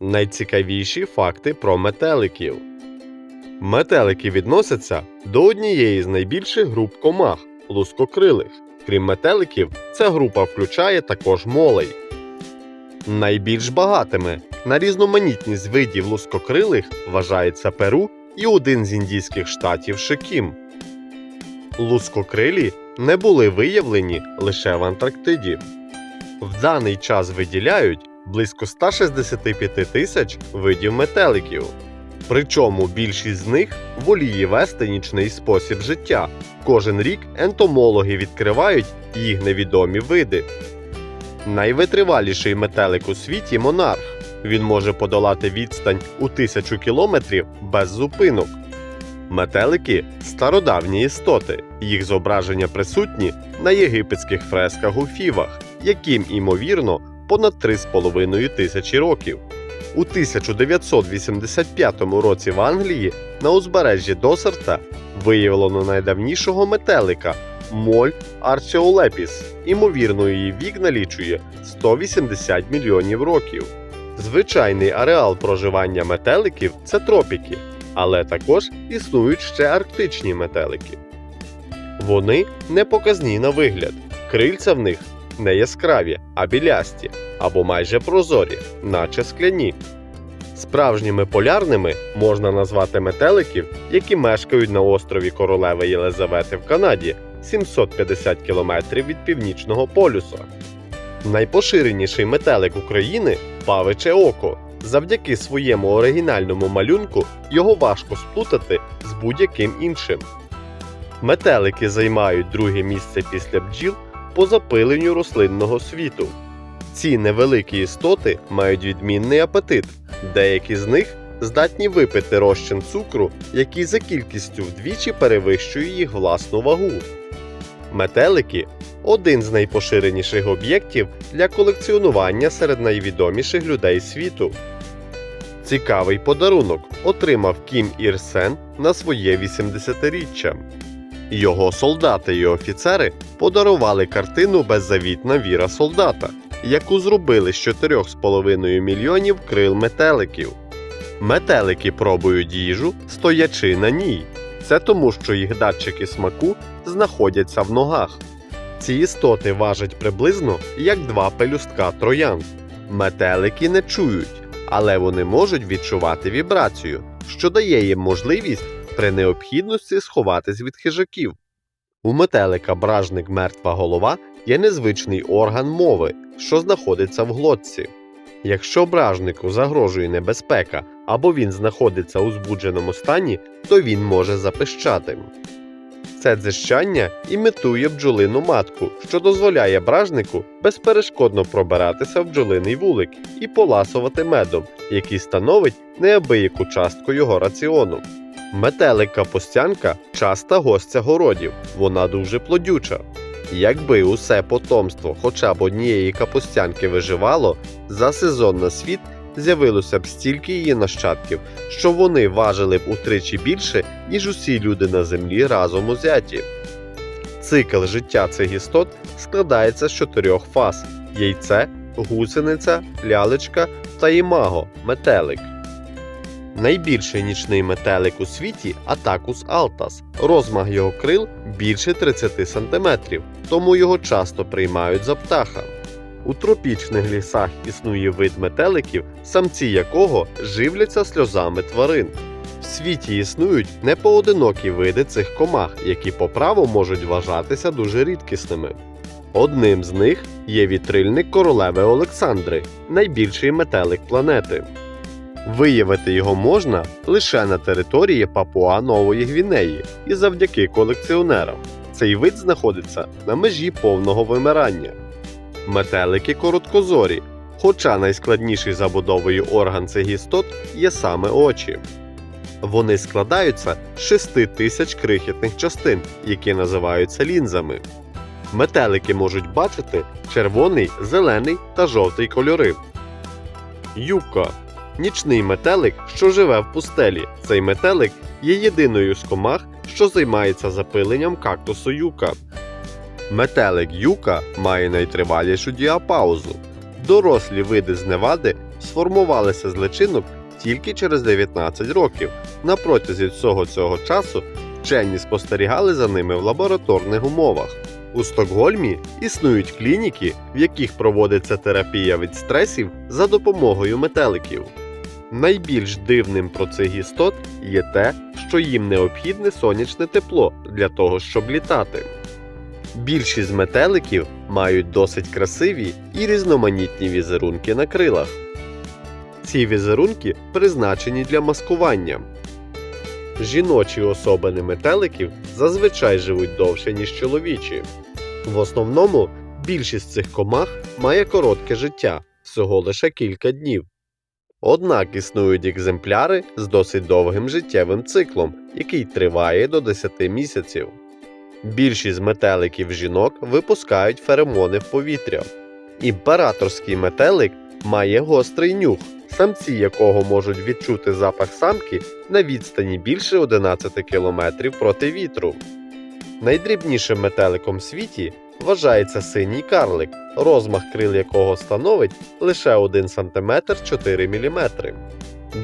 Найцікавіші факти про метеликів. Метелики відносяться до однієї з найбільших груп комах лускокрилих. Крім метеликів, ця група включає також молей. Найбільш багатими на різноманітність видів лускокрилих вважається Перу і один з індійських штатів Шикім. Лускокрилі не були виявлені лише в Антарктиді. В даний час виділяють близько 165 тисяч видів метеликів. Причому більшість з них воліє вести нічний спосіб життя. Кожен рік ентомологи відкривають їх невідомі види. Найвитриваліший метелик у світі монарх. Він може подолати відстань у тисячу кілометрів без зупинок. Метелики стародавні істоти. Їх зображення присутні на єгипетських фресках у фівах, яким, імовірно, понад 3,5 тисячі років. У 1985 році в Англії на узбережжі Досерта виявлено найдавнішого метелика моль Арчеолепіс. Імовірно, її вік налічує 180 мільйонів років. Звичайний ареал проживання метеликів це тропіки, але також існують ще арктичні метелики. Вони не показні на вигляд, крильця в них не яскраві, а білясті або майже прозорі, наче скляні. Справжніми полярними можна назвати метеликів, які мешкають на острові Королеви Єлизавети в Канаді 750 км від північного полюса. Найпоширеніший метелик України павиче око. Завдяки своєму оригінальному малюнку його важко сплутати з будь-яким іншим. Метелики займають друге місце після бджіл по запиленню рослинного світу. Ці невеликі істоти мають відмінний апетит. Деякі з них здатні випити розчин цукру, який за кількістю вдвічі перевищує їх власну вагу. Метелики один з найпоширеніших об'єктів для колекціонування серед найвідоміших людей світу. Цікавий подарунок отримав Кім Ір Сен на своє 80-річчя. Його солдати і офіцери подарували картину Беззавітна віра солдата, яку зробили з 4,5 мільйонів крил метеликів. Метелики пробують їжу, стоячи на ній. Це тому, що їх датчики смаку знаходяться в ногах. Ці істоти важать приблизно як два пелюстка троян. Метелики не чують, але вони можуть відчувати вібрацію, що дає їм можливість при необхідності сховатись від хижаків. У метелика бражник мертва голова є незвичний орган мови, що знаходиться в глотці. Якщо бражнику загрожує небезпека або він знаходиться у збудженому стані, то він може запищати. Це дзищання імітує бджолину матку, що дозволяє бражнику безперешкодно пробиратися в бджолиний вулик і поласувати медом, який становить неабияку частку його раціону. Метелик капустянка часта гостя городів, вона дуже плодюча. Якби усе потомство хоча б однієї капустянки виживало, за сезон на світ з'явилося б стільки її нащадків, що вони важили б утричі більше, ніж усі люди на землі разом узяті. Цикл життя цих істот складається з чотирьох фаз: яйце, гусениця, лялечка та імаго метелик. Найбільший нічний метелик у світі Атакус алтас. Розмах його крил більше 30 см, тому його часто приймають за птаха. У тропічних лісах існує вид метеликів, самці якого живляться сльозами тварин. В світі існують непоодинокі види цих комах, які по праву можуть вважатися дуже рідкісними. Одним з них є вітрильник королеви Олександри, найбільший метелик планети. Виявити його можна лише на території Папуа Нової Гвінеї і завдяки колекціонерам. Цей вид знаходиться на межі повного вимирання. Метелики короткозорі, хоча найскладніший забудовою орган цих істот є саме очі. Вони складаються з 6 тисяч крихітних частин, які називаються лінзами. Метелики можуть бачити червоний, зелений та жовтий кольори. Юка нічний метелик, що живе в пустелі. Цей метелик є єдиною з комах, що займається запиленням кактусу юка. Метелик юка має найтривалішу діапаузу. Дорослі види з Невади сформувалися з личинок тільки через 19 років. На протязі всього цього часу вчені спостерігали за ними в лабораторних умовах. У Стокгольмі існують клініки, в яких проводиться терапія від стресів за допомогою метеликів. Найбільш дивним про цих істот є те, що їм необхідне сонячне тепло для того, щоб літати. Більшість метеликів мають досить красиві і різноманітні візерунки на крилах. Ці візерунки призначені для маскування. Жіночі особини метеликів зазвичай живуть довше, ніж чоловічі. В основному більшість цих комах має коротке життя всього лише кілька днів. Однак існують екземпляри з досить довгим життєвим циклом, який триває до 10 місяців. Більшість метеликів жінок випускають феромони в повітря. Імператорський метелик має гострий нюх, самці якого можуть відчути запах самки на відстані більше 11 км проти вітру. Найдрібнішим метеликом в світі вважається синій карлик, розмах крил якого становить лише 1 см 4 мм.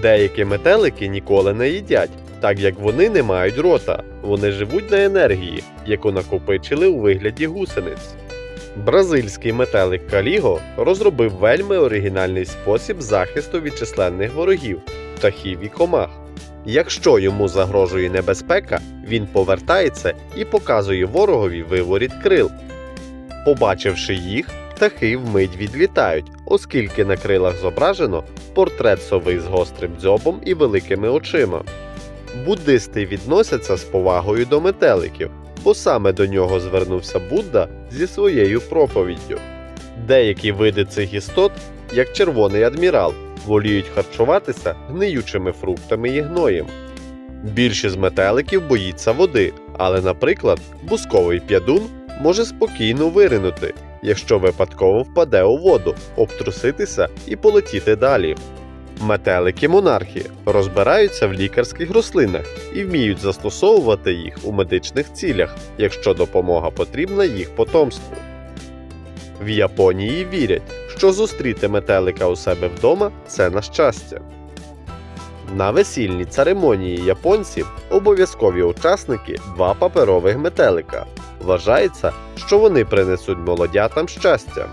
Деякі метелики ніколи не їдять, так як вони не мають рота, вони живуть на енергії, яку накопичили у вигляді гусениць. Бразильський метелик Каліго розробив вельми оригінальний спосіб захисту від численних ворогів, птахів і комах. Якщо йому загрожує небезпека, він повертається і показує ворогові виворіт крил. Побачивши їх, птахи вмить відлітають, оскільки на крилах зображено портрет сови з гострим дзьобом і великими очима. Буддисти відносяться з повагою до метеликів, бо саме до нього звернувся Будда зі своєю проповіддю. Деякі види цих істот, як червоний адмірал, воліють харчуватися гниючими фруктами і гноєм. Більшість метеликів боїться води, але, наприклад, бусковий п'ядун може спокійно виринути, якщо випадково впаде у воду, обтруситися і полетіти далі. Метелики монархи розбираються в лікарських рослинах і вміють застосовувати їх у медичних цілях, якщо допомога потрібна їх потомству. В Японії вірять, що зустріти метелика у себе вдома це на щастя. На весільній церемонії японців обов'язкові учасники два паперових метелика. Вважається, що вони принесуть молодятам щастя.